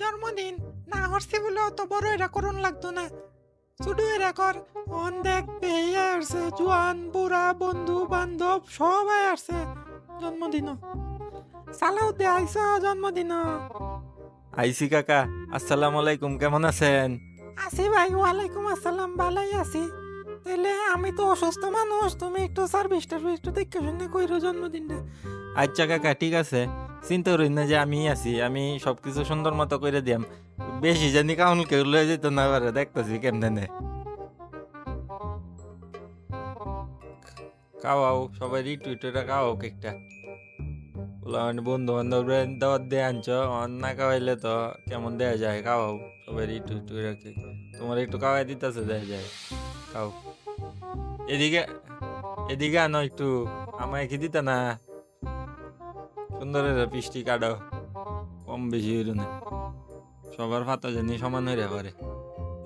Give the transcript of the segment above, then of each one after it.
জন্মদিন। না হরছি বলে অত বড় এটা করুন লাগতো না। শুধু এরা কর অন দেখ বেয়ে আসছে জোয়ান বুড়া বন্ধু বান্ধব সবাই আসছে জন্মদিন সালাউ দে আইস জন্মদিন আইসি কাকা আসসালামু আলাইকুম কেমন আছেন? আছি ভাই ওয়ালাইকুম আসসালাম ভালাই আছি। তাহলে আমি তো অসুস্থ মানুষ তুমি একটু সার্ভিস টার্ভিস একটু দেখে শুনে কইরো জন্মদিনটা। আচ্ছা কাকা ঠিক আছে। চিন্তা করি না যে আমি আছি, আমি সবকিছু সুন্দর মতো করে দিয়াম। বেশি জানি কাউন কেউ লয়ে যেত না পারে দেখতেছি কেমনে খাওয়াও, সবাই রিটু ইটুটা খাওয়াও কেকটা। বললাম বন্ধু বান্ধব দাওয়াত দিয়ে আনছ না খাওয়াইলে তো কেমন দেয়া যায়? খাওয়াও, সবাই রিটু ইটু রাখি তোমার একটু খাওয়াই দিতেছে, দেয়া যায়। খাও। এদিকে এদিকে আনো একটু। আমায় কি দিতে না? সুন্দরের পিষ্টি কাটো কম বেশি হইল না। সবার ফাতা জানি সমান হইরে পারে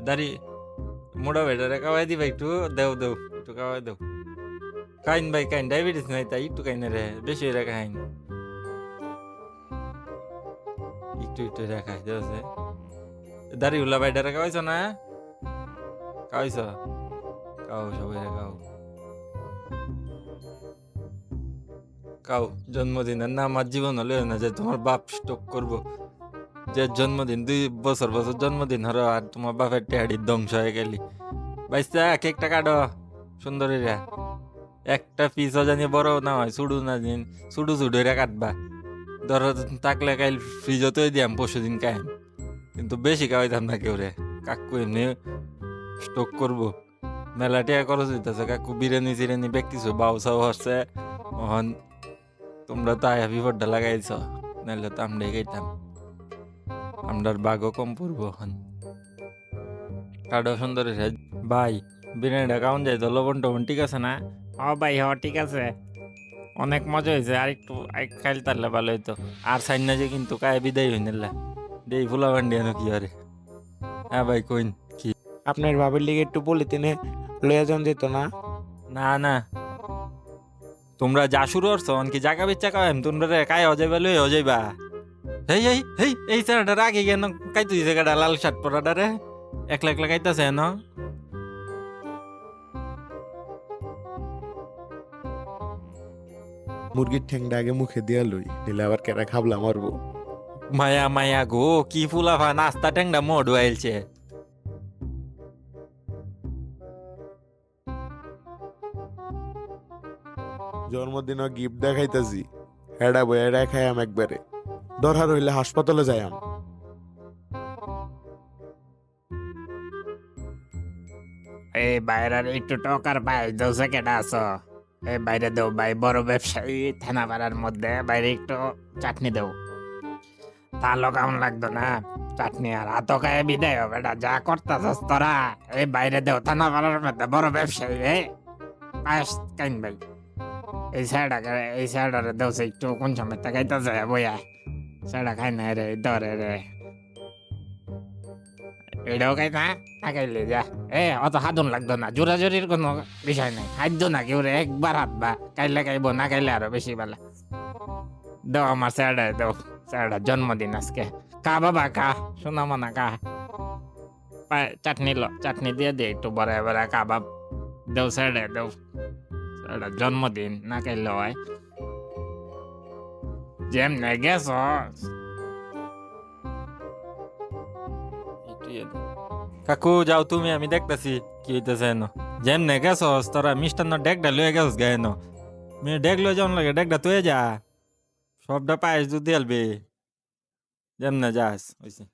দাঁড়ি মোটা বেটারে খাওয়াই দিবা একটু, দেও দেও, একটু খাওয়াই দেও। কাইন ভাই, কাইন, ডায়াবেটিস নাই তাই একটু খাইন রে, বেশি হইরে খাইন। একটু একটু রে খাই দেওছে দাঁড়ি, উল্লা বাইটারে খাওয়াইছ না? খাওয়াইছ? খাও, সবাই রে কাউ জন্মদিনের না আমার জীবন হলে না যে তোমার বাপ স্টক করব। যে জন্মদিন, দুই বছর বছর জন্মদিন হলো আর তোমার বাপের টেহাড়ি ধ্বংস হয়ে গেলি। বাইসা, কেকটা কাটো, সুন্দরীরা। একটা পিসও জানি বড় না হয়, সুডু না দিন, সুডু সুডু রে কাটবা। ধরো থাকলে কাইল ফ্রিজতেই দিয়াম, পরশু দিন খাইম। কিন্তু বেশি খাওয়াইতাম না কেউ রে। কাকু এমনি স্টক করব। মেলা টিয়া খরচ কাকু বিরিয়ানি চিরিয়ানি ব্যক্তিছো বাউ সাউ হচ্ছে তোমরা তো আয়া বিপদটা লাগাইছ নাহলে তো আমরা খাইতাম। আমরার বাঘও কম পড়ব এখন। কাডো সুন্দর। ভাই বিরিয়ানিটা কাউন যাই তো লবণ টবণ ঠিক আছে না? ও ভাই হ ঠিক আছে। অনেক মজা হয়েছে আর একটু খাইল তারলে ভালো হইতো। আর সাইন না যে কিন্তু কায় বিদায় হই নিলা। দেই ফুলা বান্ডি আনো কি আরে? হ্যাঁ ভাই কইন কি? আপনার বাবার লিগে একটু পলিথিনে লইয়া যান যেত না? না না। তোমরা যা শুরু করছ কি জায়গা বেচা কাম তোমরা কায় অজাইবা লই অজাইবা। হেই হেই হেই এই স্যারটা রাগে কেন? কাইতো দিছে গাড়া লাল শার্ট পরাটা রে। একলা একলা কাইতাছে ন মুরগির ঠ্যাংটা আগে মুখে দিয়া লই দিলে আবার কেরা খাবলা মারবো। মায়া মায়া গো কি ফুলাফা নাস্তা টেংডা মোড় আইলছে জন্মদিন গিফট দেখাইতেছি। হেডা বই হেডা খাইয়াম একবারে। দরকার হইলে হাসপাতালে যাইয়াম এই বাইরের একটু টকার পাই দশ কেটা আছো? এই বাইরে দেও ভাই, বড় ব্যবসায়ী থানা পাড়ার মধ্যে, বাইরে একটু চাটনি দেও। তাহলে কেমন লাগতো না, চাটনি আর হাত খায় বিদায় হবে যা করতেছস তোরা। এই বাইরে দেও থানা পাড়ার মধ্যে বড় ব্যবসায়ী রে পাস কাইন ভাই এই সাইডা এই সাইডারে দেও সে একটু কোন সময় তাকাইতেছে? বইয়া। সাইডা খাই না রে, ধরে রে। এটাও খাই না? তাকাইলে যা। এ, অত হাতুন লাগতো না। জোরাজোরির কোনো বিষয় নাই। খাদ্য না কেউ রে একবার হাতবা। কাইলে খাইব না খাইলে আরও বেশি ভালো দাও আমার স্যারডা দাও। স্যারডা জন্মদিন আজকে। কা বাবা কা শোনা মানা কা চাটনি লো, চাটনি দিয়ে দে একটু বড় বড় কাবাব দেও স্যারডা দেও। জন্মদিন না খাইলে হয় যেমনে গেছ কাকু, যাও তুমি, আমি দেখতাছি কি হইতেছে এনো। যেমনে গেছস তোরা মিষ্টান্ন ডেকটা লয়ে গেছস গায়ে এনো। মেয়ে ডেক লয়ে যাওয়ান লাগে ডেকটা তুই যা। সবটা পায়েস দুধ দিয়ে যেমনে যাস, হইছে।